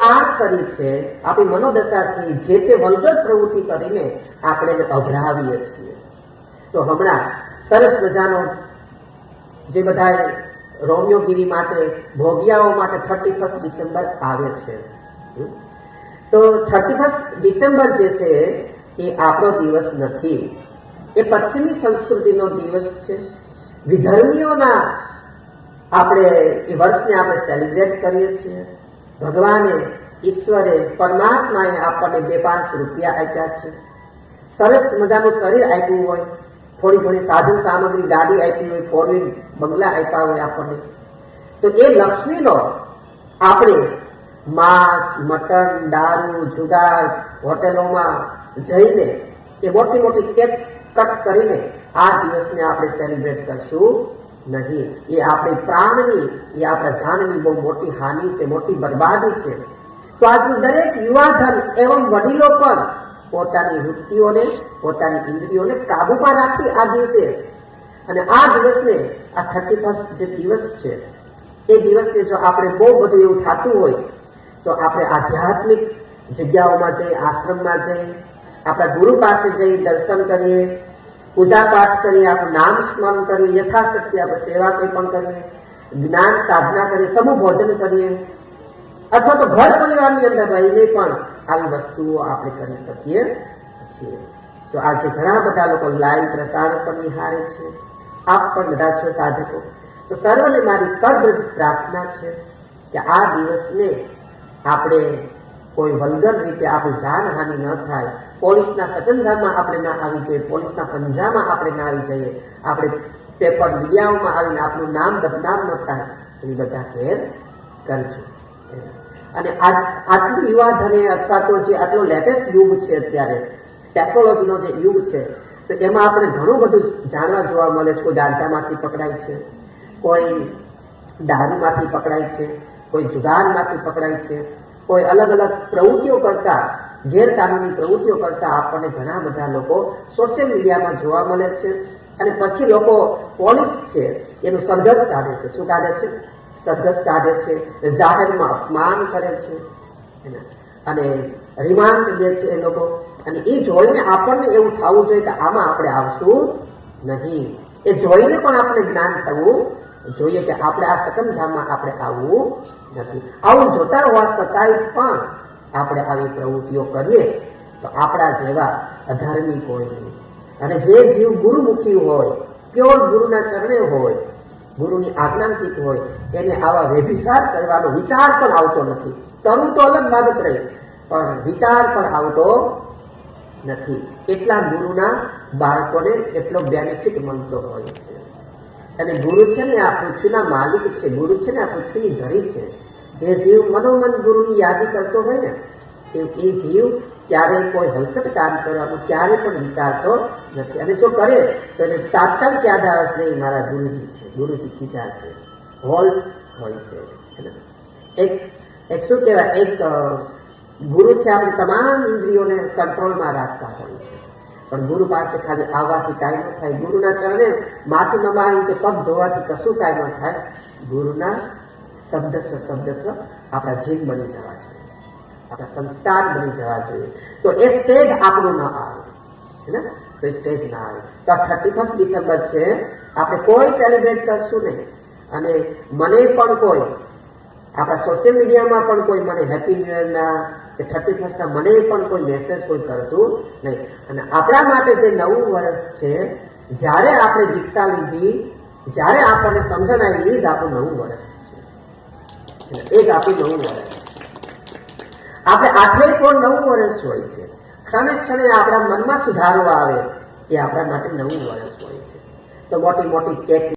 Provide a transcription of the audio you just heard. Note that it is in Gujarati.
આ શરીર છે, આપણી મનોદશા છે, જે તે વલગર પ્રવૃત્તિ કરીને આપણે એને અભરાવીએ છીએ. તો હમણાં સરસ મજાનો જે બધા રોમિયોગીરી માટે, ભોગિયાઓ માટે થર્ટી ફર્સ્ટ ડિસેમ્બર આવે છે. તો થર્ટી ફર્સ્ટ ડિસેમ્બર જે છે, એ આપણો દિવસ નથી. એ પશ્ચિમી સંસ્કૃતિનો દિવસ છે. વિધર્મીઓના આપણે, એ વર્ષને આપણે સેલિબ્રેટ કરીએ છીએ. ભગવાને, ઈશ્વરે, પરમાત્માએ આપણને બે પાંચ રૂપિયા આપ્યા છે. સરસ મજાનું શરીર આપ્યું હોય, થોડી ઘણી સાધન સામગ્રી, ગાડી આપી હોય ફોર વ્હીલ બંગલા આપ્યા હોય આપણને. તો એ લક્ષ્મીનો આપણે માંસ, મટન, દારૂ, જુગાર, હોટેલોમાં જઈને એ મોટી મોટી કેક કટ કરીને આ દિવસને આપણે સેલિબ્રેટ કરશું. નહીં. એ આપણી પ્રાણની, એ આપણા જાનની બહુ મોટી હાનિ છે, મોટી બરબાદી છે. તો આજનું દરેક યુવાધન એવમ વડીલો પણ પોતાની વૃત્તિઓને, પોતાની ઇન્દ્રિયોને કાબુમાં રાખી આ દિવસે. અને આ દિવસને, આ થર્ટી ફર્સ્ટ જે દિવસ છે, એ દિવસને જો આપણે બહુ બધું એવું થતું હોય, તો આપણે આધ્યાત્મિક જગ્યાઓમાં જઈ, આશ્રમમાં જઈ, આપણા ગુરુ પાસે જઈ દર્શન કરીએ પૂજા પાઠ કરીએ, આપણું નામ સ્મરણ કરીએ, યથાશક્તિ આપણે સેવા કંઈ પણ કરીએ, જ્ઞાન સાધના કરીએ, સમૂહ ભોજન કરીએ, અથવા તો ઘર પરિવારની અંદર રહીને પણ આવી વસ્તુઓ આપણે કરી શકીએ છીએ. તો આજે ઘણા બધા લોકો લાઈવ પ્રસારણ પણ નિહાળે છે. આપ પણ બધા છો સાધકો. તો સર્વને મારી કર્મ પ્રાર્થના છે કે આ દિવસને આપણે કોઈ વલગર રીતે આપણી જાનહાનિ ન થાય. પોલીસના સકંજામાં આપણે ના આવી જઈએ, પોલીસના પંજામાં આપણે ના આવી જઈએ. આપણે પેપર મીડિયાઓમાં આવીને આપણું નામ બદનામ ન થાય. એ બધા કેર કરજો અને આટલું આટલું અને અથવા તો જે આટલો લેટેસ્ટ યુગ છે અત્યારે, ટેકનોલોજીનો જે યુગ છે, તો એમાં આપણે ઘણું બધું જાણવા જોવા મળે છે. કોઈ ગાંજામાંથી પકડાય છે, કોઈ દારૂમાંથી પકડાય છે, કોઈ જુગારમાંથી પકડાય છે કોઈ અલગ અલગ પ્રવૃત્તિઓ કરતા, ગેરકાનૂની પ્રવૃત્તિઓ કરતા આપણને ઘણા બધા લોકો સોશિયલ મીડિયામાં જોવા મળે છે અને પછી લોકો પોલીસ છે, એનું સરઘસ કાઢે છે. શું કાઢે છે? સરઘસ કાઢે છે, જાહેરમાં અપમાન કરે છે. અને રિમાન્ડ લે છે એ લોકો. અને એ જોઈને આપણને એવું થવું જોઈએ કે આમાં આપણે આવશું નહીં. એ જોઈને પણ આપણે જ્ઞાન થવું જોઈએ કે આપણે આ સકંજામાં આપણે આવવું નથી. આવું જોતા હોવા છતાંય પણ આપણે આવી પ્રવૃત્તિઓ કરીએ તો આપણા જેવા અધાર્મિક હોય નહીં. અને જે જીવ ગુરુમુખી હોય પ્યોર ગુરુના ચરણે હોય, ગુરુની આજ્ઞાંકિત હોય, એને આવા વ્યભિચાર કરવાનો વિચાર પણ આવતો નથી. તરું તો અલગ બાબત રહી, પણ વિચાર પણ આવતો નથી. એટલા ગુરુના બાળકોને એટલો બેનિફિટ મળતો હોય છે. અને ગુરુ છે ને આ પૃથ્વીના માલિક છે, ગુરુ છે ને આ પૃથ્વીની ધરી છે. જે જીવ મનોમન ગુરુની યાદી કરતો હોય ને, એ એ જીવ ક્યારેય કોઈ હલકટ કામ કરવાનું ક્યારે પણ વિચારતો નથી. અને જો કરે, તો એને તાત્કાલિક યાદ આવે છે, નહીં, મારા ગુરુજી છે, ગુરુજી ખીચા છે. હોલ્ટ હોય છે એક એક શું કહેવાય? એક ગુરુ છે, આપણે તમામ ઇન્દ્રિયોને કંટ્રોલમાં રાખતા હોય છે. પણ ગુરુ પાસે ખાલી આવવાથી કાંઈ ન થાય. ગુરુના ચરણે માથું નમાવી કે પગ ધોવાથી કશું કાંઈ ન થાય. ગુરુના શબ્દ સ્વ શબ્દ સ્વ આપણા જીવ બની જવા જોઈએ. આપણા સંસ્કાર બની જવા જોઈએ. તો એ સ્ટેજ આપણું ન આવે. ને? તો એ સ્ટેજ ના આવે. તો આ થર્ટી ફર્સ્ટ ડિસેમ્બર છે. આપણે કોઈ સેલિબ્રેટ કરશું નહીં. અને મને પણ કોઈ આપણા સોશિયલ મીડિયામાં પણ કોઈ મને હેપી ન્યુ ઇયરના કે થર્ટી ફર્સ્ટના મને પણ કોઈ મેસેજ કોઈ કરતું નહીં. અને આપણા માટે જે નવું વર્ષ છે, જ્યારે આપણે દીક્ષા લીધી, જ્યારે આપણને સમજણ આવી, એ જ આપણું નવું વર્ષ છે. એ જ આપણું નવું વર્ષ આપણે આખરે પણ નવું વર્ષ હોય છે. ક્ષણે ક્ષણે આપણા મનમાં સુધારો આવે એ આપણા માટે નવું વર્ષ હોય છે. તો મોટી મોટી કેક